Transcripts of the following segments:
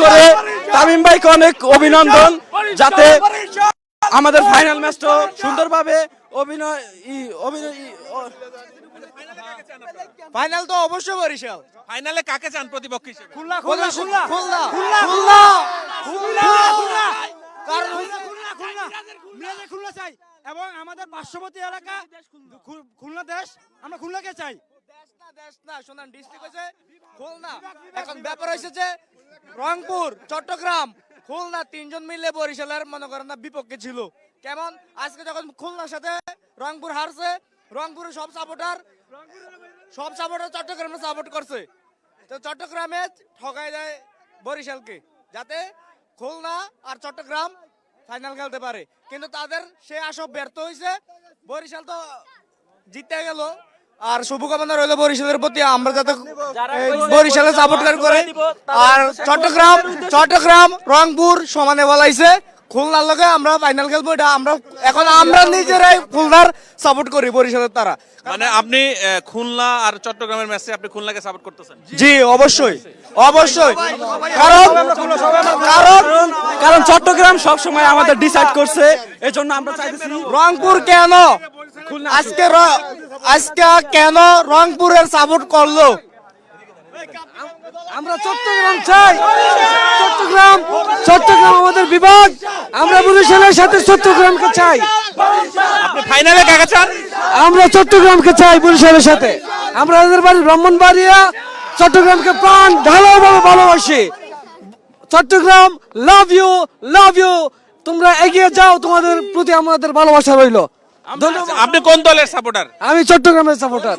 করে তামিম ভাইকে অনেক অভিনন্দন যাতে আমাদের ফাইনাল ম্যাচটা সুন্দরভাবে অভিনয় অভিনয় ফাইনাল তো অবশ্যই বরিশাল। ফাইনালে কাকে চান প্রতিপক্ষ হিসেবে? খুলনা খুলনা খুলনা খুলনা খুলনা খুলনা খুলনা কারণ খুলনা খুলনা মিরাজে খুলনা চাই। এবং আমাদের পার্শ্ববর্তী এলাকা খুলনা দেশ আমরা খুলনাকে চাই। দেশ না দেশ না শোনান ডিস্ট্রিক্ট হইছে খুলনা। এখন ব্যাপার হইছে যে রংপুর, চট্টগ্রাম, খুলনা তিনজন মিলে বরিশালের মনে করেন না বিপক্ষে ছিল। কেমন? আজকে যখন খুলনার সাথে রংপুর হারছে, রংপুরের সব সাপোর্টার সব সাপোর্টার চট্টগ্রামে সাপোর্ট করছে। তো চট্টগ্রামে ঠকাই দেয় বরিশালকে, যাতে খুলনা আর চট্টগ্রাম ফাইনাল খেলতে পারে। কিন্তু তাদের সে আসব ব্যর্থ হয়েছে বরিশাল তো জিতে গেল। আর শুভকামনা রইল বরিশালের প্রতি। আমরা যাতে বরিশালে সাপোর্ট করে আর চট্টগ্রাম চট্টগ্রাম রংপুর সমানে বলাইছে। খুলনার লগে আমরা ফাইনাল খেলব এটা আমরা এখন আমরা নিজেরাই খুলনার সাপোর্ট করি বরিশালের তারা মানে আপনি খুলনা আর চট্টগ্রামের ম্যাচে আপনি খুলনাকে সাপোর্ট করতেছেন? জি অবশ্যই। অবশ্যই। কারণ কারণ কারণ চট্টগ্রাম সব সময় আমাদের ডিসাইড করছে এজন্য আমরা চাইতেছি রংপুর কেন? আজকে আজকে কেন রংপুরের সাপোর্ট করল? আমরা চট্টগ্রাম চাই। চট্টগ্রাম চট্টগ্রাম আমাদের বিভাগ। আমরা বরিশালের সাথে চট্টগ্রামকে চাই। আপনি ফাইনালে কাকে চান? আমরা চট্টগ্রামকে চাই বরিশালের সাথে। আমরা আমাদের বাড়ি ব্রাহ্মণবাড়িয়া চট্টগ্রামকে প্রাণ ঢালাওভাবে ভালোবাসি। Chittagong love you love you তোমরা এগিয়ে যাও তোমাদের প্রতি আমাদের ভালোবাসা রইল। আপনি কোন দলের সাপোর্টার আমি চট্টগ্রামের সাপোর্টার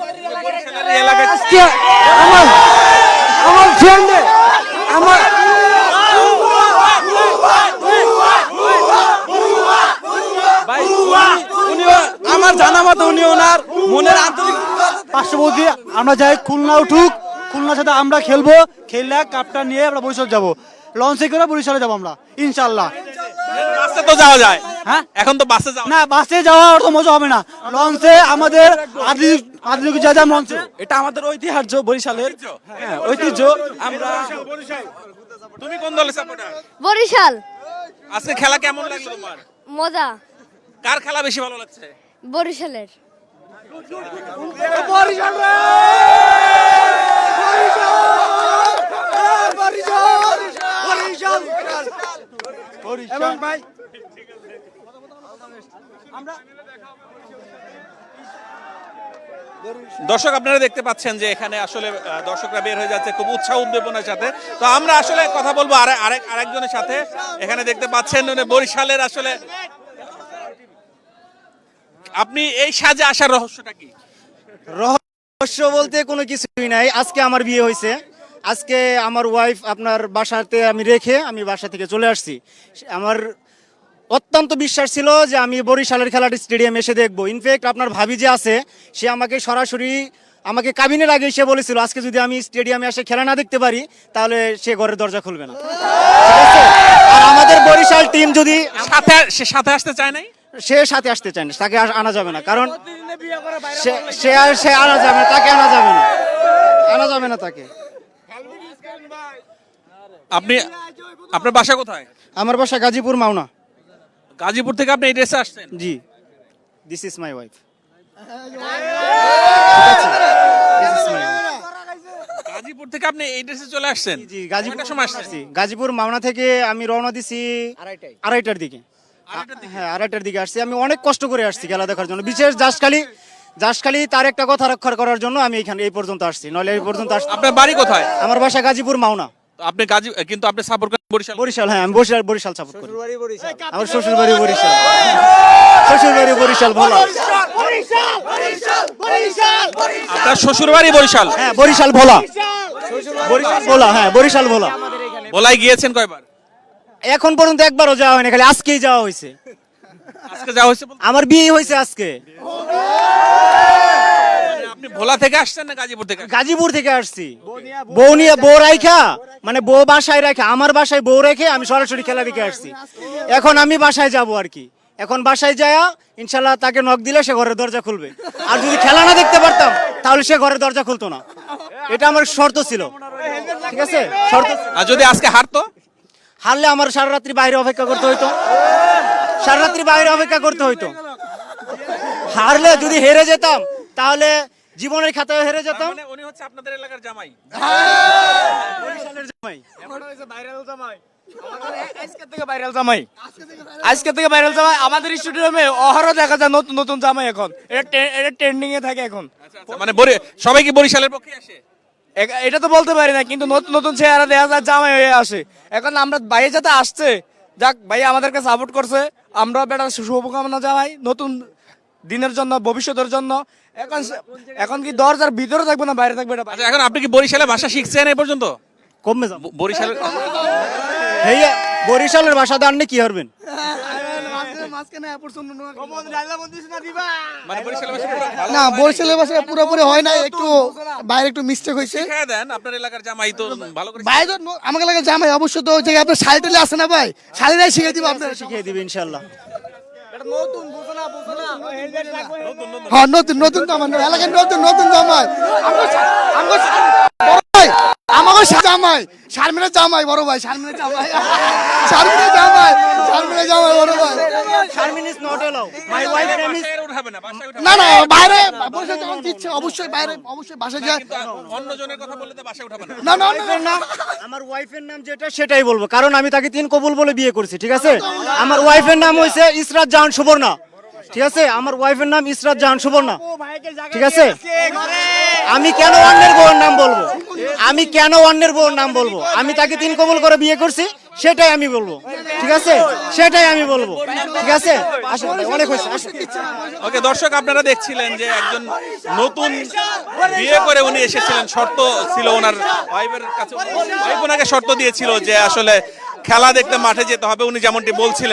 আমার আমার ফ্রেন্ডে আমার উনি- আমার জানা মতো উনি ওনার মনের আন্তরিক পার্শ্ববর্তী আমরা যাই খুলনা উঠুক। খুলনার সাথে আমরা খেলব। খেললে কাপটা নিয়ে আমরা বরিশাল যাব। লঞ্চে করে বরিশালে যাব আমরা ইনশাল্লাহ বাসে তো যাওয়া যায়। হ্যাঁ? এখন তো বাসে যাওয়া না বাসে যাওয়ার তো মজা হবে না। লঞ্চে আমাদের আধুনিক আধুনিক যা যা মঞ্চ এটা আমাদের ঐতিহ্য বরিশালের। হ্যাঁ ঐতিহ্য। আমরা তুমি কোন দলের সাপোর্টার বরিশাল। আজকে খেলা কেমন লাগল তোমার? মজা। কার খেলা বেশি ভালো লাগছে? বরিশালের। এবং ভাই দর্শক আপনারা দেখতে পাচ্ছেন যে এখানে আসলে দর্শকরা বের হয়ে যাচ্ছে খুব উৎসাহ উদ্দীপনার সাথে। তো আমরা আসলে কথা বলব আরেক আরেকজনের সাথে। এখানে দেখতে পাচ্ছেন উনি বরিশালের আসলে আপনি এই সাজে আসার রহস্যটা কি? রহস্য বলতে কোনো কিছুই নাই। আজকে আমার বিয়ে হয়েছে। আজকে আমার ওয়াইফ আপনার বাসাতে আমি রেখে আমি বাসা থেকে চলে আসছি। আমার অত্যন্ত বিশ্বাস ছিল যে আমি বরিশালের খেলাটি স্টেডিয়ামে এসে দেখব। ইনফ্যাক্ট আপনার ভাবি যে আছে সে আমাকে সরাসরি আমাকে কাবিনের আগে সে বলেছিল আজকে যদি আমি স্টেডিয়ামে এসে খেলা না দেখতে পারি তাহলে সে ঘরের দরজা খুলবে না। আর আমাদের বরিশাল টিম যদি সাথে সে সাথে আসতে চায় নাই? সে সাথে আসতে চায় না তাকে আনা যাবে না। কারণ সে- সে আর সে আনা যাবে না তাকে আনা যাবে না। আনা যাবে না তাকে। আপনি আপনার বাসা কোথায়? আমার বাসা গাজীপুর মাওনা। গাজীপুর থেকে আপনি এই ড্রেসে আসছেন? জি। This is my wife Gazipur থেকে আপনি এই ড্রেসে চলে আসছেন? জি গাজীপুর সময় আসছি। গাজীপুর মাওনা থেকে আমি রওনা দিছি আড়াইটার দিকে। হ্যাঁ আড়াইটার দিকে আসছি। আমি অনেক কষ্ট করে আসছি খেলা দেখার জন্য। বিশেষ জাসখালি জাসখালি তার একটা কথা রক্ষা করার জন্য আমি এখানে এই পর্যন্ত আসছি। নইলে এই পর্যন্ত আসছি। আপনার বাড়ি কোথায়? আমার বাসা গাজীপুর মাওনা। আপনি গাজী কিন্তু আপনি সাপোর্ট করেন বরিশাল। বরিশাল হ্যাঁ আমি বরিশাল বরিশাল সাপোর্ট করি। আমার শ্বশুর বাড়ি বরিশাল। শ্বশুর বাড়ি বরিশাল ভোলা। আপনার শ্বশুর বাড়ি বরিশাল? হ্যাঁ বরিশাল ভোলা। বরিশাল ভোলা হ্যাঁ বরিশাল ভোলা। বলাই গিয়েছেন কয়বার? এখন পর্যন্ত একবারও যাওয়া হয়নি খালি আজকেই যাওয়া হয়েছে। আজকে যাওয়া হয়েছে আমার বিয়ে হয়েছে আজকে। ভোলা থেকে আসছেন না গাজীপুর থেকে? গাজীপুর থেকে আসছি। বউ নিয়ে বউ রাইখা মানে বউ বাসায় রাখা আমার বাসায় বউ রেখে আমি সরাসরি খেলা দেখে আসছি। এখন আমি বাসায় যাব আর কি। এখন বাসায় যায়া ইনশাল্লাহ তাকে নখ দিলে সে ঘরের দরজা খুলবে। আর যদি খেলা না দেখতে পারতাম তাহলে সে ঘরের দরজা খুলতো না। এটা আমার শর্ত ছিল। ঠিক আছে? শর্ত আর যদি আজকে হারতো? হারলে আমার সারা রাত্রি বাইরে অপেক্ষা করতে হইতো। সারা রাত্রি বাইরে অপেক্ষা করতে হইতো। হারলে যদি হেরে যেতাম তাহলে জীবনের খাতায় হেরে যেতাম। মানে উনি হচ্ছে আপনাদের এলাকার জামাই। আজকে থেকে ভাইরাল জামাই। আজকে থেকে ভাইরাল জামাই। আমাদের স্টুডিয়ামে অহরহ দেখা যায় নতুন নতুন জামাই এখন। এটা এটা ট্রেন্ডিং এ থাকে এখন। আচ্ছা, আচ্ছা, মানে সবাই কি বরিশালের পক্ষে আসে? এটা তো বলতে পারি না কিন্তু নতুন নতুন চেহারা দেখা যায় জামাই হয়ে আসে। এখন আমরা ভাইয়ে যাতে আসছে যাক ভাই আমাদেরকে সাপোর্ট করছে। আমরা বেটা শুভকামনা জানাই নতুন দিনের জন্য ভবিষ্যতের জন্য। এখন এখন কি দরজার ভিতরে থাকবে না বাইরে থাকবে এটা আচ্ছা এখন আপনি কি বরিশালের ভাষা শিখছেন এই পর্যন্ত? কমবে যাব। বরিশালের এই বরিশালের ভাষা দাঁড়নে কি হারবেন মানে না বরিশালের ভাষা পুরোপুরি হয় না একটু বাইরে একটু মিস্টেক হয়েছে। আপনার এলাকার জামাই তো ভালো করে ভাই তো ন- আমাকে লাগে জামাই অবশ্য তো যে আপনার শাড়ি টালি আছে না ভাই? শাড়ি নাই শিখে দিব আপনার। শিখিয়ে দিবে ইনশাল্লাহ। হ্যাঁ নতুন নতুন জামাই এলাকায় নতুন নতুন জামাই আমাকে জামাই। শারমিনের জামাই বড় ভাই শারমিনের জামাই। শারমিনের জামাই শারমিনের জামাই বড় ভাই। Sharmin is not allow my wife name is না বাসায় না। না বাইরে বসে যখন দিচ্ছে অবশ্যই বাইরে অবশ্যই বাসা যায়। অন্য জনের কথা বললে তো বাসায় উঠাবে না। না না না, আমার ওয়াইফের নাম যেটা সেটাই বলব। কারণ আমি তাকে তিন কবুল বলে বিয়ে করেছি ঠিক আছে? আমার ওয়াইফের নাম হয়েছে ইসরাত জাহান সুবর্ণা। ঠিক আছে? আমার ওয়াইফের নাম ইসরাত জাহান সুবর্ণা ঠিক আছে? আমি কেন অন্যের বউর নাম বলব? আমি কেন অন্যের বউর নাম বলব? আমি তাকে তিন কবুল করে বিয়ে করছি সেটাই আমি বলব। ঠিক আছে? সেটাই আমি বলব। ঠিক আছে? আসুন অনেক হয়েছে ওকে দর্শক আপনারা দেখছিলেন যে একজন নতুন বিয়ে করে উনি এসেছিলেন। শর্ত ছিল ওনার ওয়াইফের কাছে। ওয়াইফ ওনাকে শর্ত দিয়েছিল যে আসলে খেলা দেখতে মাঠে যেতে হবে। উনি যেমনটি বলছিলেন